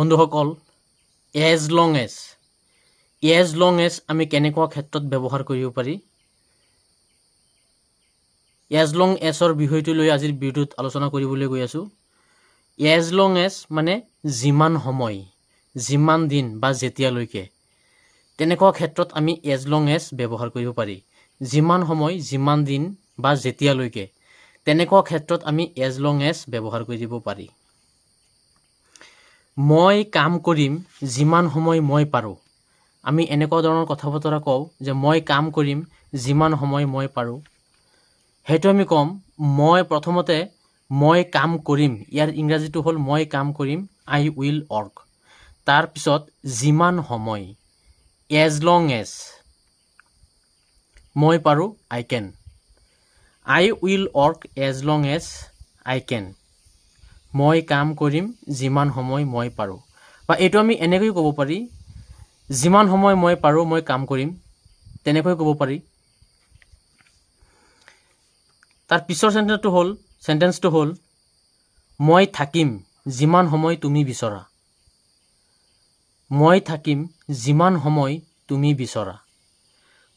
বন্ধুসকল as long as as long as আমি কেনেকুৱা ক্ষেত্ৰত ব্যৱহাৰ কৰিব পাৰি এজ লং এজৰ বিষয়টো লৈ আজিৰ ভিডিঅ'টোত আলোচনা কৰিবলৈ গৈ আছোঁ। এজ লং এজ মানে যিমান সময় যিমান দিন বা যেতিয়ালৈকে তেনেকুৱা ক্ষেত্ৰত আমি এজ লং এজ ব্যৱহাৰ কৰিব পাৰি। যিমান সময় যিমান দিন বা যেতিয়ালৈকে তেনেকুৱা ক্ষেত্ৰত আমি এজ লং এজ ব্যৱহাৰ কৰিব পাৰি। মই কাম কৰিম যিমান সময় মই পাৰোঁ। আমি এনেকুৱা ধৰণৰ কথা বতৰা কওঁ যে মই কাম কৰিম যিমান সময় মই পাৰোঁ। সেইটো আমি ক'ম মই প্ৰথমতে মই কাম কৰিম। ইয়াৰ ইংৰাজীটো হ'ল মই কাম কৰিম আই উইল ৱৰ্ক। তাৰপিছত যিমান সময় এজ লং এজ মই পাৰোঁ I can. I will work as long as I can. মই কাম কৰিম যিমান সময় মই পাৰোঁ। বা এইটো আমি এনেকৈ ক'ব পাৰি যিমান সময় মই পাৰোঁ মই কাম কৰিম তেনেকৈ ক'ব পাৰি। তাৰ পিছৰ চেণ্টেন্সটো হ'ল চেণ্টেন্সটো হ'ল মই থাকিম যিমান সময় তুমি বিচৰা। মই থাকিম যিমান সময় তুমি বিচৰা।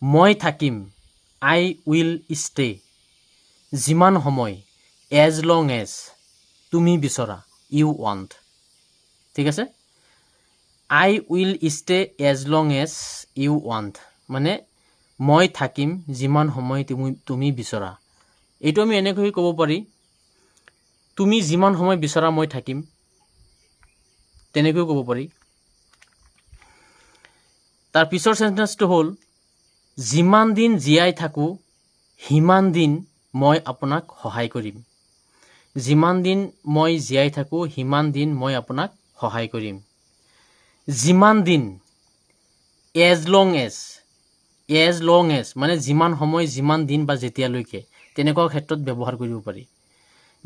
মই থাকিম আই উইল ষ্টে যিমান সময় এজ লং এজ তুমি বিচৰা। ইউ ৱান্ট ঠিক আছে? I will stay as long as you want মানে মই থাকিম যিমান সময় তুমি তুমি বিচৰা। এইটো আমি এনেকৈ ক'ব পাৰি। তুমি যিমান সময় বিচৰা মই থাকিম। তেনেকৈ ক'ব পাৰি। তাৰ পিছৰ চেণ্টেন্সটো হ'ল যিমান দিন জীয়াই থাকোঁ সিমান দিন মই আপোনাক সহায় কৰিম। যিমান দিন মই জীয়াই থাকোঁ সিমান দিন মই আপোনাক সহায় কৰিম। যিমান দিন as long as as long as মানে যিমান সময় যিমান দিন বা যেতিয়ালৈকে তেনেকুৱা ক্ষেত্ৰত ব্যৱহাৰ কৰিব পাৰি।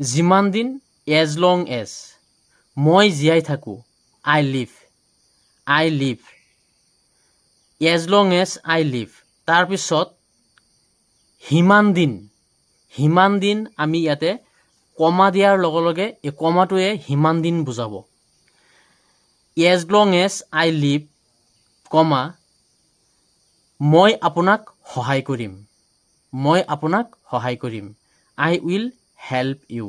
যিমান দিন এজ লং এজ মই জীয়াই থাকোঁ I live I live as long as I live তাৰপিছত সিমান দিন সিমান দিন আমি ইয়াতে কমা দিয়াৰ লগে লগে এই কমাটোৱে সিমান দিন বুজাব। As long as I live comma মই আপোনাক সহায় কৰিম। মই আপোনাক সহায় কৰিম। I will help you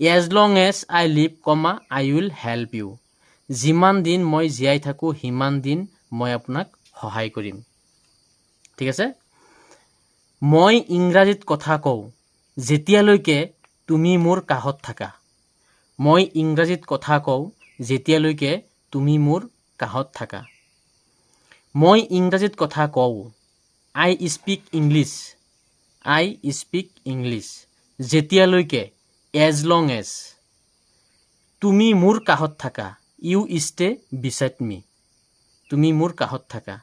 as long as I live comma I will help you যিমান দিন মই জীয়াই থাকোঁ সিমান দিন মই আপোনাক সহায় কৰিম। ঠিক আছে? মই ইংৰাজীত কথা কওঁ। যেতিয়ালৈকে তুমি মোৰ কাষত থাকা। মই ইংৰাজীত কথা কওঁ, যেতিয়ালৈকে তুমি মোৰ কাষত থাকা। মই ইংৰাজীত কথা কওঁ। I speak English I speak English যেতিয়ালৈকে এজ লং এজ তুমি মোৰ কাষত থাকা। ইউ ষ্টে বিচাইড মি তুমি মোৰ কাষত থাকা।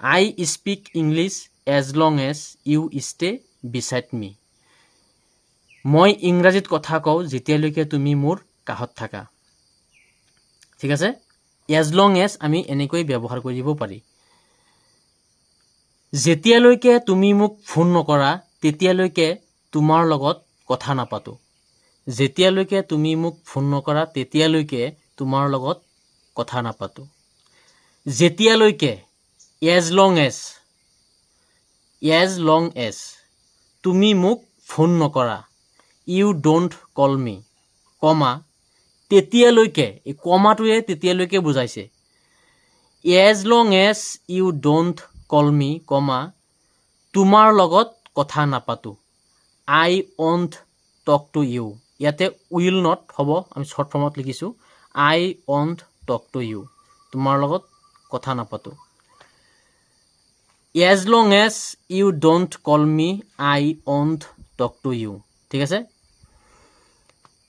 I speak English as long as you stay beside me মই ইংৰাজীত কথা কওঁ যেতিয়ালৈকে তুমি মোৰ কাষত থাকা। ঠিক আছে? এজ লং এজ আমি এনেকৈ ব্যৱহাৰ কৰিব পাৰি। যেতিয়ালৈকে তুমি মোক ফোন নকৰা তেতিয়ালৈকে তোমাৰ লগত কথা নাপাতোঁ। যেতিয়ালৈকে তুমি মোক ফোন নকৰা তেতিয়ালৈকে তোমাৰ লগত কথা নাপাতোঁ। যেতিয়ালৈকে as long as as long as তুমি মোক ফোন নকৰা। ইউ ডোণ্ট কল মি কমা, তেতিয়ালৈকে, এই কমাটোৱে তেতিয়ালৈকে বুজাইছে। As long as you don't call me comma, তোমাৰ লগত কথা নাপাতোঁ। I won't talk to you ইয়াতে উইল নট হ'ব, আমি শ্বৰ্ট ফৰ্মত লিখিছোঁ। I won't talk to you তোমাৰ লগত কথা নাপাতোঁ। As long as you don't call me I won't talk to you ঠিক আছে?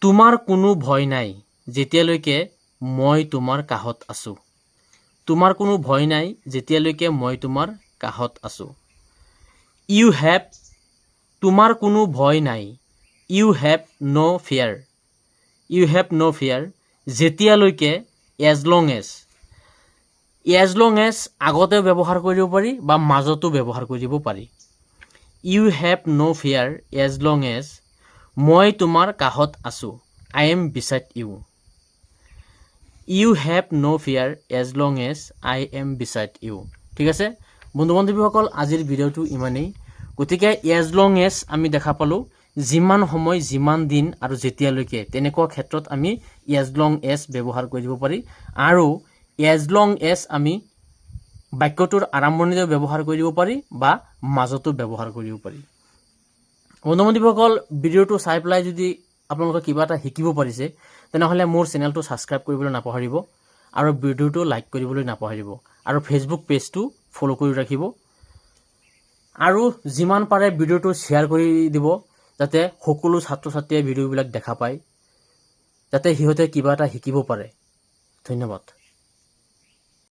তোমাৰ কোনো ভয় নাই যেতিয়ালৈকে মই তোমাৰ কাষত আছোঁ। তোমাৰ কোনো ভয় নাই যেতিয়ালৈকে মই তোমাৰ কাষত আছোঁ। ইউ হেভ তোমাৰ কোনো ভয় নাই। You have no' fear you have no' fear যেতিয়ালৈকে as long as as long as আগতেও ব্যৱহাৰ কৰিব পাৰি বা মাজতো ব্যৱহাৰ কৰিব পাৰি। You have no' fear as long as মই তোমাৰ কাষত আছোঁ। I am beside you you have no' fear as long as I am beside you ঠিক আছে? বন্ধু বান্ধৱীসকল আজিৰ ভিডিঅ'টো ইমানেই। গতিকে এজ লং এজ আমি দেখা পালোঁ যিমান সময় যিমান দিন আৰু যেতিয়ালৈকে তেনেকুৱা ক্ষেত্ৰত আমি এজ লং এজ ব্যৱহাৰ কৰি দিব পাৰি। আৰু এজ লং এজ আমি বাক্যটোৰ আৰম্ভণিতে ব্যৱহাৰ কৰি দিব পাৰি বা মাজতো ব্যৱহাৰ কৰিব পাৰি। বন্ধু বান্ধৱীসকল ভিডিঅ'টো চাই পেলাই যদি আপোনালোকে কিবা এটা শিকিব পাৰিছে তেনেহ'লে মোৰ চেনেলটো ছাবস্ক্ৰাইব কৰিবলৈ নাপাহৰিব আৰু ভিডিঅ'টো লাইক কৰিবলৈ নাপাহৰিব আৰু ফেচবুক পেজটো ফ'ল' কৰি ৰাখিব। আৰু যিমান পাৰে ভিডিঅ'টো শ্বেয়াৰ কৰি দিব যাতে সকলো ছাত্ৰ ছাত্ৰীয়ে ভিডিঅ'বিলাক দেখা পায় যাতে সিহঁতে কিবা এটা শিকিব পাৰে। ধন্যবাদ।